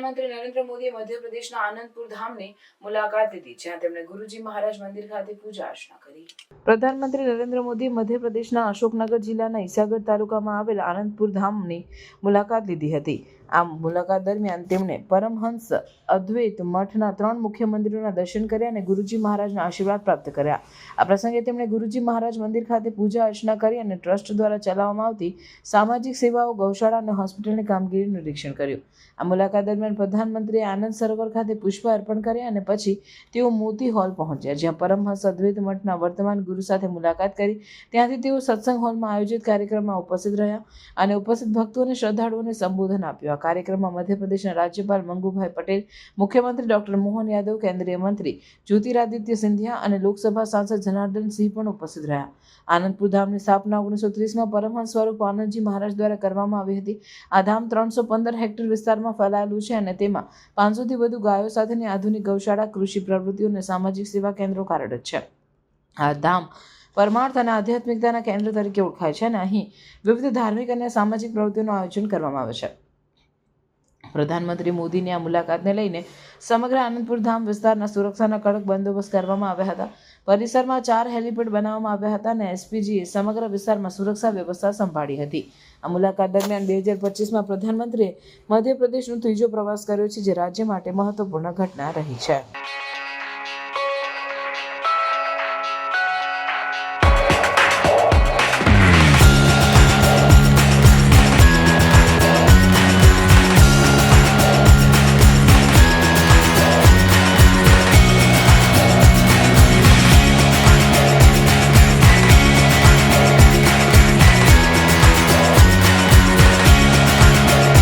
પ્રધાનમંત્રી નરેન્દ્ર મોદીએ મધ્યપ્રદેશના આનંદપુર ધામની મુલાકાત લીધી, જ્યાં તેમણે ગુરુજી મહારાજ મંદિર ખાતે પૂજા અર્ચના કરી. પ્રધાનમંત્રી નરેન્દ્ર મોદીએ મધ્યપ્રદેશના અશોકનગર જિલ્લાના ઈસાગર તાલુકામાં આવેલ આનંદપુર ધામની મુલાકાત લીધી હતી. આ મુલાકાત દરમિયાન તેમણે પરમહંસ અદ્વૈત મઠના ત્રણ મુખ્ય મંદિરોના દર્શન કર્યા અને ગુરુજી મહારાજના આશીર્વાદ પ્રાપ્ત કર્યા. આ પ્રસંગે તેમણે ગુરુજી મહારાજ મંદિર ખાતે પૂજા અર્ચના કરી અને ટ્રસ્ટ દ્વારા ચલાવવામાં આવતી સામાજિક સેવાઓ, ગૌશાળા અને હોસ્પિટલની કામગીરીનું નિરીક્ષણ કર્યું. આ મુલાકાત દરમિયાન પ્રધાનમંત્રીએ આનંદ સરોવર ખાતે પુષ્પ અર્પણ કર્યા અને પછી તેઓ મોતી હોલ પહોંચ્યા, જ્યાં પરમહંસ અદ્વૈત મઠના વર્તમાન ગુરુ સાથે મુલાકાત કરી. ત્યાંથી તેઓ સત્સંગ હોલમાં આયોજિત કાર્યક્રમમાં ઉપસ્થિત રહ્યા અને ઉપસ્થિત ભક્તો અને શ્રદ્ધાળુઓને સંબોધન આપ્યું. કાર્યક્રમમાં મધ્યપ્રદેશના રાજ્યપાલ મંગુભાઈ પટેલ, મુખ્યમંત્રી ડોક્ટર મોહન યાદવ, કેન્દ્રીય મંત્રી જ્યોતિરાદિત્ય સિંધિયા અને લોકસભા સાંસદ જનાર્દન સિંહ પણ ઉપસ્થિત રહ્યા. આનંદપુર ધામની સ્થાપના ઓગણીસો ત્રીસમાં પરમહંસ સ્વરૂપ આનંદજી મહારાજ દ્વારા કરવામાં આવી હતી. આ ધામ ત્રણસો પંદર હેક્ટર વિસ્તારમાં ફેલાયેલું છે અને તેમાં પાંચસોથી વધુ ગાયો સાથેની આધુનિક ગૌશાળા, કૃષિ પ્રવૃત્તિઓ અને સામાજિક સેવા કેન્દ્રો કાર્યરત છે. આ ધામ પરમાર્થ અને આધ્યાત્મિકતાના કેન્દ્ર તરીકે ઓળખાય છે અને અહીં વિવિધ ધાર્મિક અને સામાજિક પ્રવૃત્તિઓનું આયોજન કરવામાં આવે છે. પ્રધાનમંત્રી મોદીની આ મુલાકાતને લઈને સમગ્ર આનંદપુર ધામ વિસ્તારના સુરક્ષાના કડક બંદોબસ્ત કરવામાં આવ્યા હતા. પરિસરમાં ચાર હેલિપેડ બનાવવામાં આવ્યા હતા અને એસપીજીએ સમગ્ર વિસ્તારમાં સુરક્ષા વ્યવસ્થા સંભાળી હતી. આ મુલાકાત દરમિયાન બે હજાર પચીસમાં પ્રધાનમંત્રીએ મધ્યપ્રદેશનો ત્રીજો પ્રવાસ કર્યો છે, જે રાજ્ય માટે મહત્વપૂર્ણ ઘટના રહી છે.